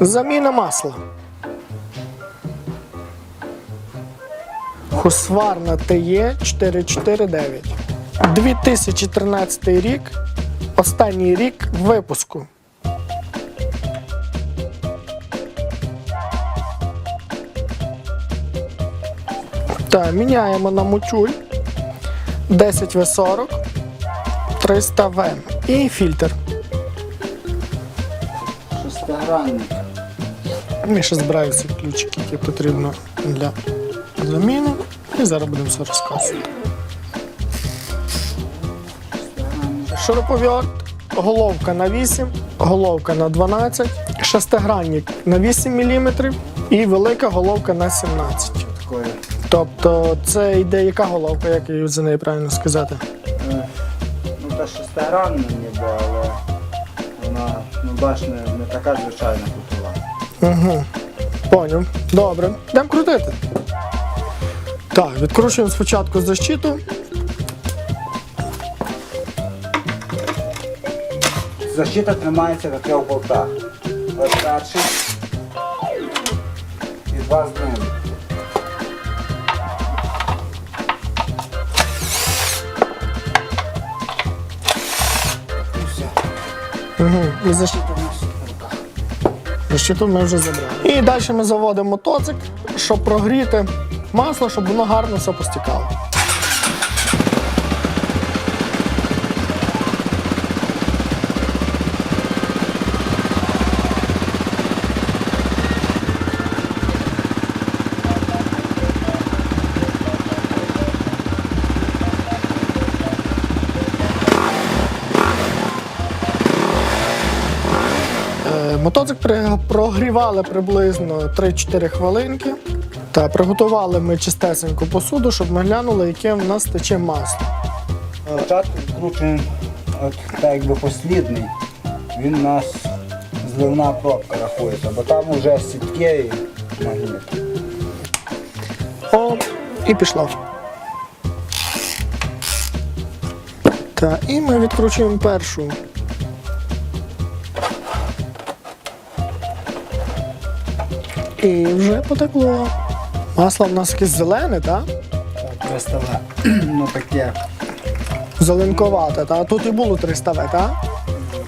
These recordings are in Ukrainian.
Заміна масла. Хусварна ТЕ 449. 2013 рік. Останній рік випуску. Так, міняємо на мучуль 10В40 300В і фільтр. Шестигранник. Ми ще збираю всі ключики, які потрібно для заміни. І зараз будемо все розказувати. Шуруповерт, головка на 8, головка на 12, шестигранник на 8 мм і велика головка на 17. Такої. Тобто це йде яка головка, як її за неї правильно сказати? е, Ну, та шестигранна ніби, але вона, ну бач, не, така звичайна. Угу. Поняв. Добре. Йдемо крутити. Так, відкручуємо спочатку защиту. Защита тримається на трьох болтах. Ось перший і два знизу. І. Угу. І защиту. Защиту ми вже забрали. І далі ми заводимо мотоцик, щоб прогріти масло, щоб воно гарно все постікало. Е, прогрівали приблизно 3-4 хвилинки. Та приготували ми чистесеньку посуду, щоб ми глянули, яке в нас тече масло. Спочатку відкручуємо от так якби послідний. Він у нас зливна пробка рахується, бо там вже сітки і магніт. О, і пішло. Так, і ми відкручуємо першу. І вже потекло. Масло в нас якесь зелене, так? Так, Приставе. Ну таке. Зеленковате, та тут і було 300 В, так?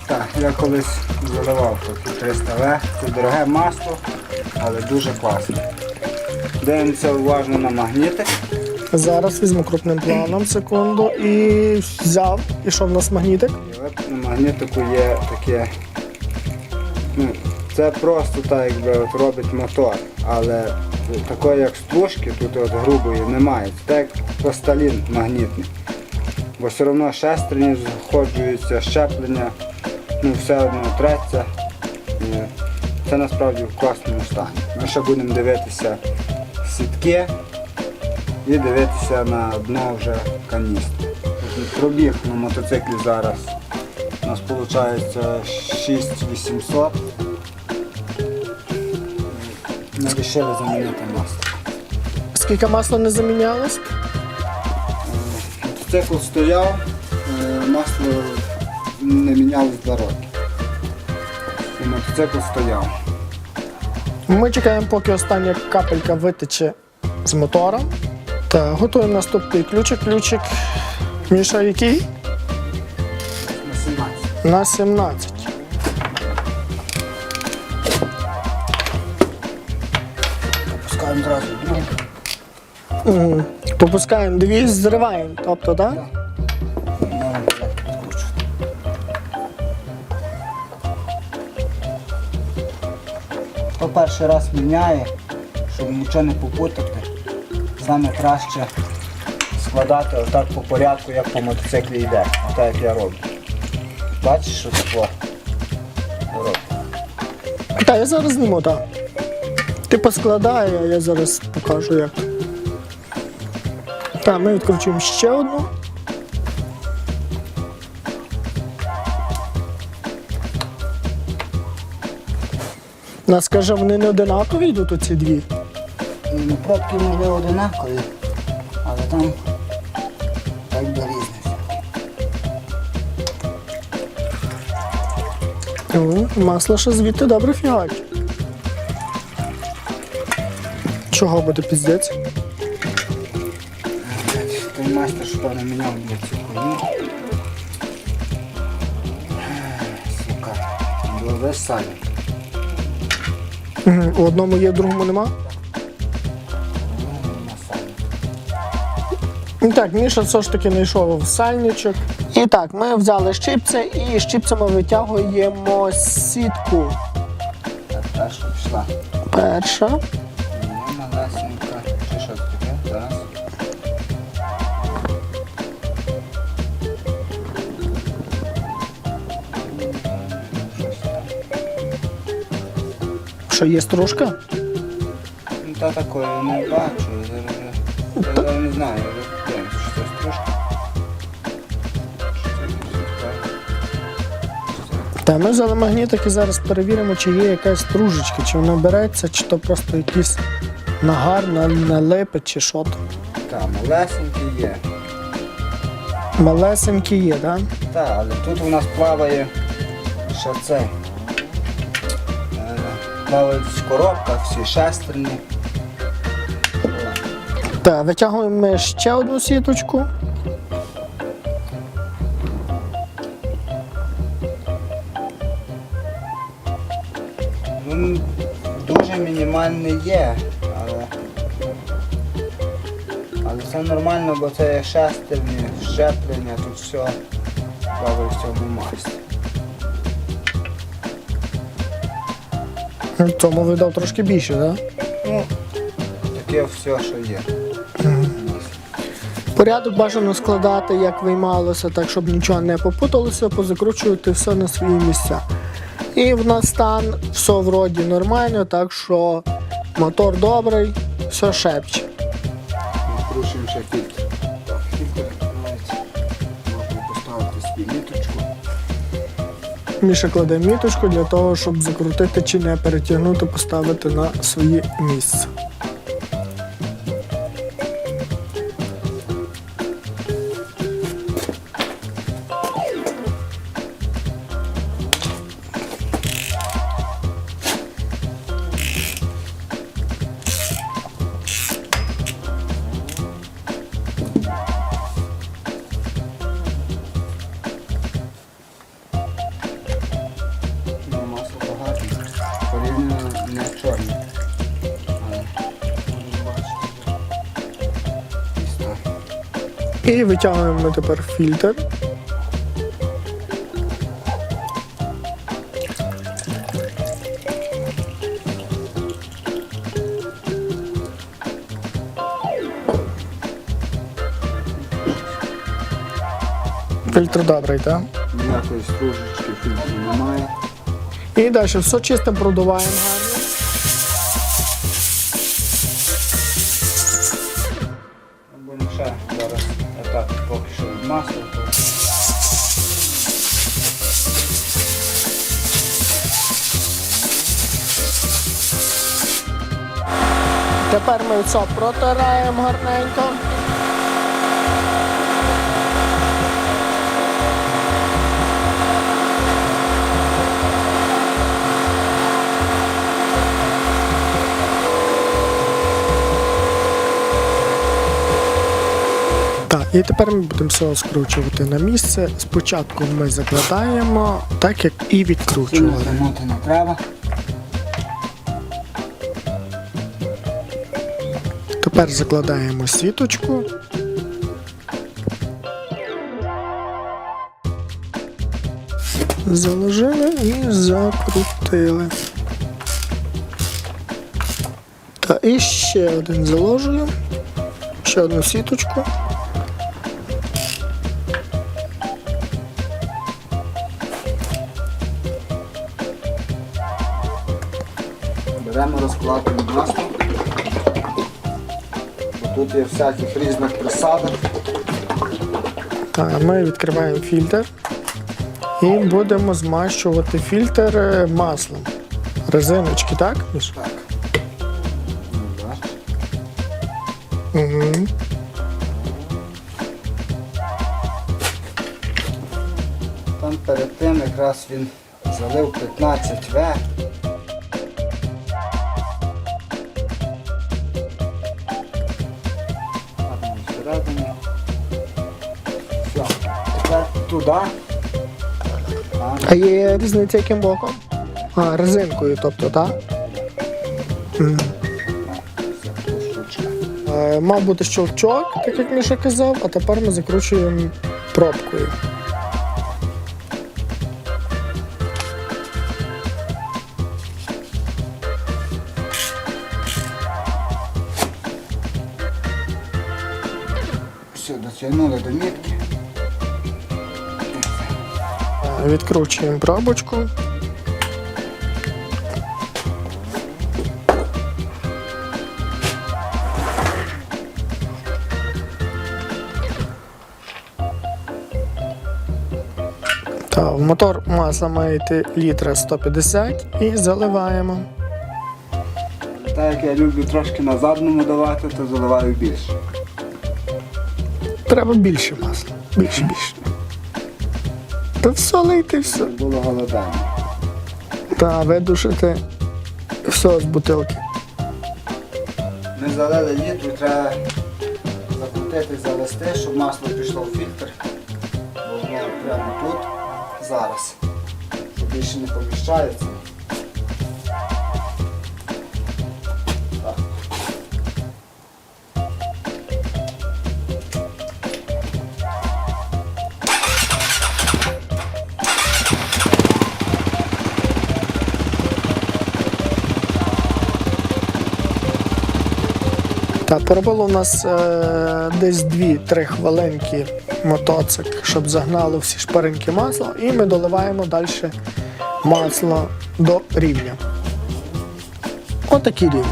Так, я колись заливав такі 300 В. Це дороге масло, але дуже класне. Дивимося уважно на магнітик. Зараз візьму крупним планом секунду і взяв. І що в нас магнітик? І от на магнітику є таке. Ну, це просто так, якби от робить мотор, але такої як стружки тут от грубої немає. Це як пластилін магнітний. Бо все одно шестерні заходжуються, щеплення, ну все одно треться. Це насправді в класному стані. Ми ще будемо дивитися сітки і дивитися на дно вже каністри. Пробіг на мотоциклі зараз у нас виходить 6800. Ми вирішили замінити масло. Скільки масла не замінялось? Мотоцикл стояв, е, масло не мінялось два роки. І мотоцикл стояв. Ми чекаємо, поки остання капелька витече з мотора. Так, готуємо наступний ключик. Ключик Міша який? На 17. На 17. Одразу другу. Угу. Попускаємо дві, зриваємо. Тобто, так? Хто перший раз міняє, щоб нічого не попутати, саме краще складати отак по порядку, як по мотоциклі йде. Отак як я роблю. Бачиш, що роблю? Так, я зараз зніму, так. Ти поскладай, а я зараз покажу як. Так, ми відкручуємо ще одну. Нас каже, вони не одинакові йдуть оці дві. Ну, пробки можливо одинакові, але там так би різниця. Масло ще звідти добре фігачить. Чого буде піздець? Той майстер, що не міняв для цю хуйню. Сука. Сальник. Мгм. У одному є, в другому нема. Ну. І Так, Міша все ж таки знайшов сальничок. І так, ми взяли щипця і щипцями витягуємо сітку. Перша пішла. Перша. Що є стружка? Ну та такої не бачу. Зараз я- я не знаю, я дивлюся, що це стружка. Та ми взяли магнітик і зараз перевіримо, чи є якась стружечка, чи вона береться, чи то просто якийсь нагар, на- налипить, чи що то. Так, малесенький є. Малесенькі є, так? Да? Так, але тут у нас плаває ще це. Плавають в коробках всі шестерні. Так, витягуємо ми ще одну сіточку. Ну, дуже мінімальний є, але. Але це нормально, бо це є шестерні, щеплення, тут все плаває в цьому масті. Тому видав трошки більше, так? Да? Ну, таке все, що є. Порядок бажано складати, як виймалося, так щоб нічого не попуталося, позакручувати все на свої місця. І в нас стан все вроді нормально, так що мотор добрий, все шепче. Міша кладе міточку для того, щоб закрутити чи не перетягнути, поставити на своє місце. І витягуємо ми тепер фільтр. Фільтр добрий, так? Ніякої стружечки фільтру немає. І далі все чисто продуваємо Тепер ми все протираємо гарненько. Так, і тепер ми будемо все скручувати на місце. Спочатку ми закладаємо, так як і відкручували. тягнути Тепер закладаємо сіточку. Заложили і закрутили. Та і ще один заложую. Ще одну сіточку. Беремо розкладку масла. Тут є всяких різних присадок. Так, ми відкриваємо фільтр і будемо змащувати фільтр е, маслом. Резиночки, так? Міш? Так. Угу. Там перед тим якраз він залив 15В. Туди. А, є різниця яким боком? А, резинкою, тобто, так? Е, Мав бути щелчок, так як Міша казав, а тепер ми закручуємо пробкою. Все, дотягнули до мітки. Відкручуємо пробочку. Так, в мотор масла має йти літра 150 і заливаємо. Так як я люблю трошки на задному давати, то заливаю більше. Треба більше масла. Більше, більше. Та все лити все. Було голодання. Та видушити все з бутилки. Ми залили літру, треба закрутити, завести, щоб масло пішло в фільтр. Бо воно прямо тут, зараз. Більше не поміщається. Так, поробило у нас е, десь 2-3 хвилинки мотоцик, щоб загнало всі шпаринки масла, і ми доливаємо далі масло до рівня. Отакий рівень.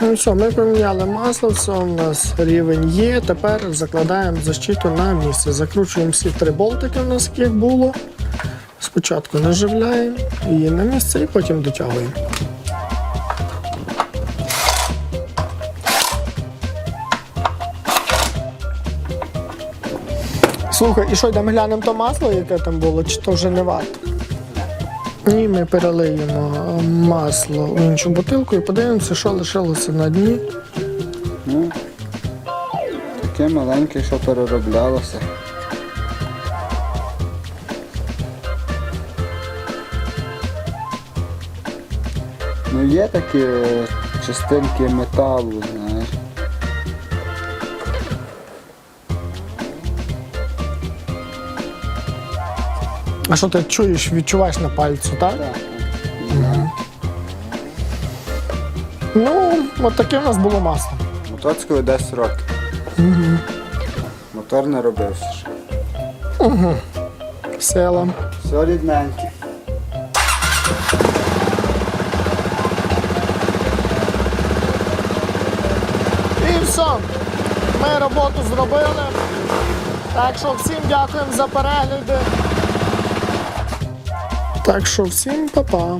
Ну все, ми поміняли масло, все у нас рівень є. Тепер закладаємо защиту на місце. Закручуємо всі три болтики у нас, як було. Спочатку наживляємо її на місце і потім дотягуємо. Слухай, і що йдемо глянемо то масло, яке там було, чи то вже не варто? І ми перелиємо масло в іншу бутилку і подивимося, що лишилося на дні. Ну, таке маленьке, що перероблялося. Ну є такі частинки металу, А що ти чуєш, відчуваєш на пальцю, так? Так. Ну, от таке в нас було масло. Мотоциклу 10 років. Мотор не робився. ще. Села. Все рідненьке. І все. Ми роботу зробили. Так що всім дякуємо за перегляди. Так що всім па-па.